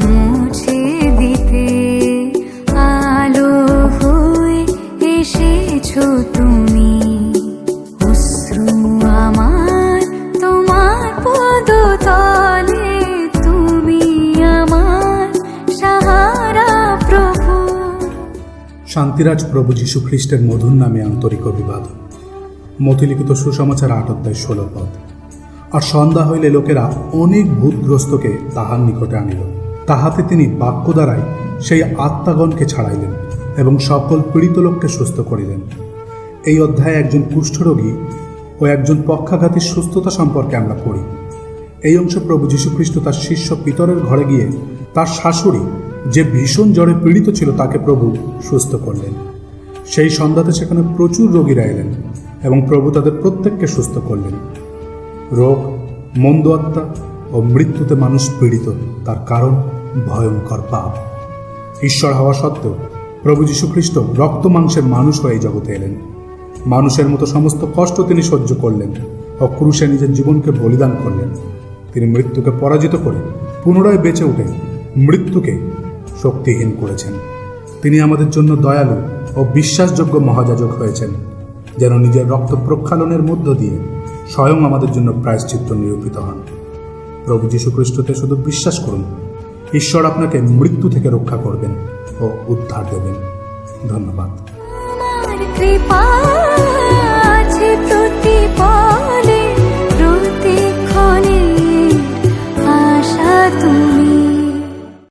মুছে দিতে আলো তুমি। তুমি শান্তিরাজ প্রভু যীশু খ্রিস্টের মধুর নামে আন্তরিক অভিবাদন। মতিলিখিত সুসমাচার আট অধ্যায় ষোল পদ। আর সন্ধ্যা হইলে লোকেরা অনেক ভূতগ্রস্তকে তাহার নিকটে আনিল। তাহাতে তিনি বাক্য দ্বারাই সেই আত্মাগণকে ছাড়াইলেন এবং সকল পীড়িত লোককে সুস্থ করিলেন। এই অধ্যায়ে একজন কুষ্ঠরোগী ও একজন পক্ষাঘাতী সুস্থতা সম্পর্কে আমরা পড়ি। এই অংশে প্রভু যীশুখ্রিস্ট তার শিষ্য পিতরের ঘরে গিয়ে তার শাশুড়ি যে ভীষণ জ্বরে পীড়িত ছিল তাকে প্রভু সুস্থ করলেন। সেই সন্ধ্যাতে সেখানে প্রচুর রোগীরা এলেন এবং প্রভু তাদের প্রত্যেককে সুস্থ করলেন। রোগ, মন্দ আত্মা ও মৃত্যুতে মানুষ পীড়িত, তার কারণ ভয়ঙ্কর পাপ। ঈশ্বর হওয়া সত্ত্বেও প্রভু যীশুখ্রিস্ট রক্ত মাংসের মানুষ হয়ে জগতে এলেন। মানুষের মতো সমস্ত কষ্ট তিনি সহ্য করলেন ও ক্রুশে নিজের জীবনকে বলিদান করলেন। তিনি মৃত্যুকে পরাজিত করে পুনরায় বেঁচে উঠে মৃত্যুকে শক্তিহীন করেছেন। তিনি আমাদের জন্য দয়ালু ও বিশ্বাসযোগ্য মহাযাজক হয়েছেন, যেন নিজের রক্ত প্রক্ষালনের মধ্য দিয়ে স্বয়ং আমাদের জন্য প্রায়শ্চিত্ত নিরূপিত হন। প্রভু যীশু খ্রিস্টতে শুধু বিশ্বাস করুন। ঈশ্বর আপনাকে মৃত্যু থেকে রক্ষা করবেন ও উদ্ধার দেবেন। ধন্যবাদ। কৃপা